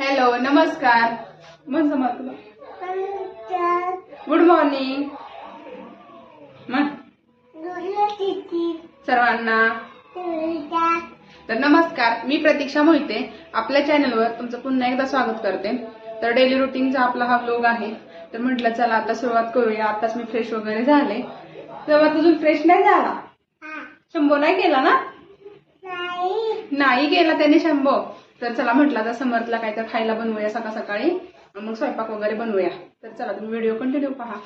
Hello नमस्कार. जमा तुला. गुड मॉर्निंग सर्वांना. तर नमस्कार मी प्रतीक्षा मोहिते. आपल्या चॅनलवर तुमचं पुन्हा एकदा स्वागत करते. तर डेली रुटीनचा आपला हा व्लॉग आहे. तर म्हटलं चला आता सुरुवात करूया. आताच मी फ्रेश वगैरे झाले. तेव्हा तुझून फ्रेश नाही झाला? शंभो नाही केला ना? नाही केला त्याने शंभो. तर चला म्हटलं आता समर्थला काय तर खायला बनवूया सकाळ सकाळी. मग स्वयंपाक वगैरे बनवूया. तर चला तुम्ही व्हिडिओ कंटिन्यू पहा.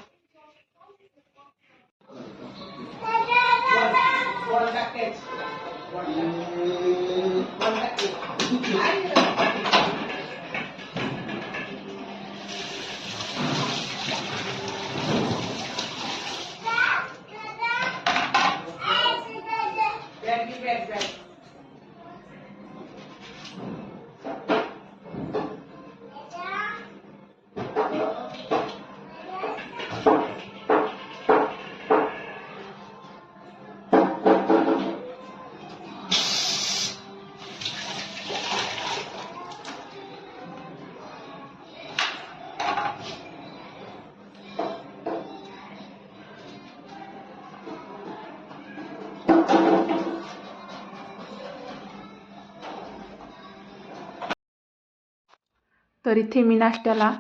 तर इथे मी नाश्त्याला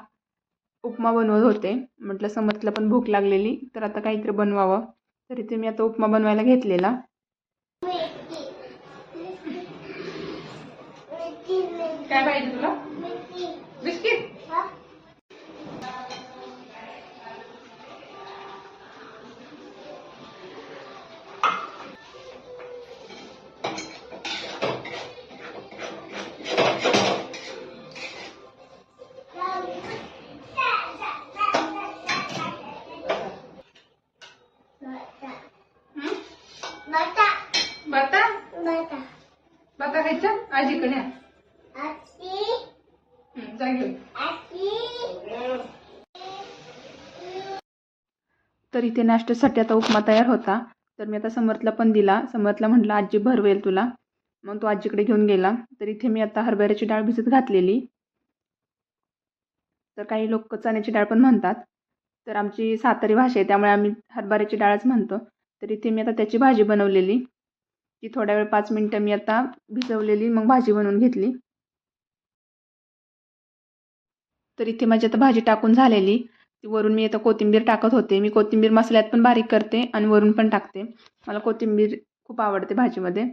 उपमा बनवत होते. म्हटलं समर्थला पण भूक लागलेली. तर आता काहीतरी बनवावं. तर इथे मी आता उपमा बनवायला घेतलेला. काय पाहिजे तुला? बता। बता। खायचं? आजीकडे या. हं, जा घेऊन. तर इथे नाश्त्यासाठी आता उपमा तयार होता. तर मी आता समर्थला पण दिला. समर्थला म्हटलं आजी भरवेल तुला. मग तो आजीकडे घेऊन गेला. तर इथे मी आता हरभऱ्याची डाळ भिजत घातलेली. तर काही लोक चण्याची डाळ पण म्हणतात. तर आमची सातारी भाषा आहे त्यामुळे आम्ही हरभऱ्याची डाळच म्हणतो. तर इथे मी आता त्याची भाजी बनवलेली. ती थोड्या वेळ पाच मिनटं मी आता भिजवलेली मग भाजी बनवून घेतली. तर इथे माझी आता भाजी टाकून झालेली. ती वरून मी आता कोथिंबीर टाकत होते. मी कोथिंबीर मसाल्यात पण बारीक करते आणि वरून पण टाकते. मला कोथिंबीर खूप आवडते भाजीमध्ये.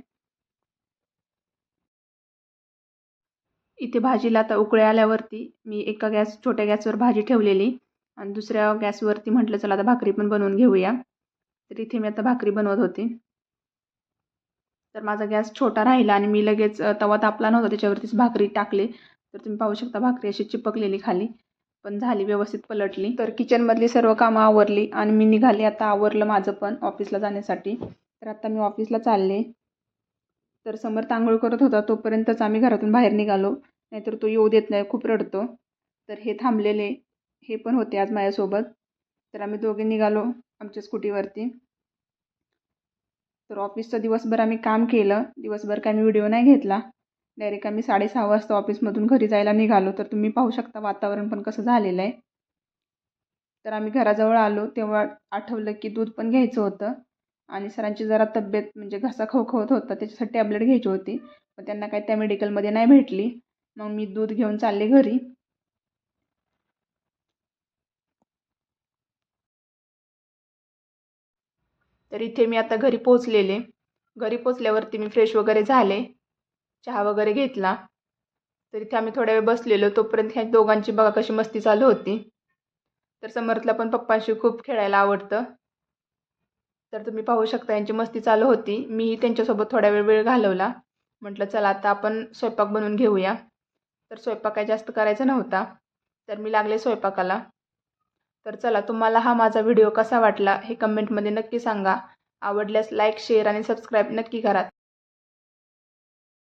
इथे भाजीला आता उकळे आल्यावरती मी एका गॅस छोट्या गॅसवर भाजी ठेवलेली. आणि दुसऱ्या गॅसवरती म्हटलं चला आता भाकरी पण बनवून घेऊया. तर इथे मी आता भाकरी बनवत होती. तर माझा गॅस छोटा राहिला आणि मी लगेच तवा तापला नव्हता त्याच्यावरतीच भाकरी टाकले. तर तुम्ही पाहू शकता भाकरी अशी चिपकलेली खाली पण झाली व्यवस्थित पलटली. तर किचनमधली सर्व कामं आवरली आणि मी निघाली. आता आवरलं माझं पण ऑफिसला जाण्यासाठी. तर आता मी ऑफिसला चालले. तर समर तांगोळ करत होता तोपर्यंतच आम्ही घरातून बाहेर निघालो. नाहीतर तो येऊ देत नाही खूप रडतो. तर हे थांबलेले हे पण होते आज माझ्यासोबत. तर आम्ही दोघे निघालो. आमच्या स्कूटीवरती. तर ऑफिसचं दिवसभर आम्ही काम केलं. दिवसभर काय मी व्हिडिओ नाही घेतला. डायरेक्ट आम्ही साडेसहा वाजता ऑफिसमधून घरी जायला निघालो. तर तुम्ही पाहू शकता वातावरण पण कसं झालेलं आहे. तर आम्ही घराजवळ आलो. तेव्हा आठवलं की दूध पण घ्यायचं होतं. आणि सरांची जरा तब्येत म्हणजे घसा खवखवत होता. त्याच्यासाठी टॅबलेट घ्यायची होती. पण त्यांना काही त्या मेडिकलमध्ये नाही भेटली. मग मी दूध घेऊन चालले घरी. तर इथे मी आता घरी पोचलेले. घरी पोचल्यावरती मी फ्रेश वगैरे झाले. चहा वगैरे घेतला. तर इथे आम्ही थोड्या वेळ बसलेलो. तोपर्यंत ह्या दोघांची बघा कशी मस्ती चालू होती. तर समर्थला पण पप्पांशी खूप खेळायला आवडतं. तर तुम्ही पाहू शकता यांची मस्ती चालू होती. मीही त्यांच्यासोबत थोड्या वेळ वेळ घालवला. म्हटलं चला आता आपण स्वयंपाक बनवून घेऊया. तर स्वयंपाक काय जास्त करायचा नव्हता. तर मी लागले स्वयंपाकाला. तर चला तुम्हाला हा माझा व्हिडिओ कसा वाटला हे कमेंटमध्ये नक्की सांगा. आवडल्यास लाईक शेअर आणि सबस्क्राईब नक्की करा.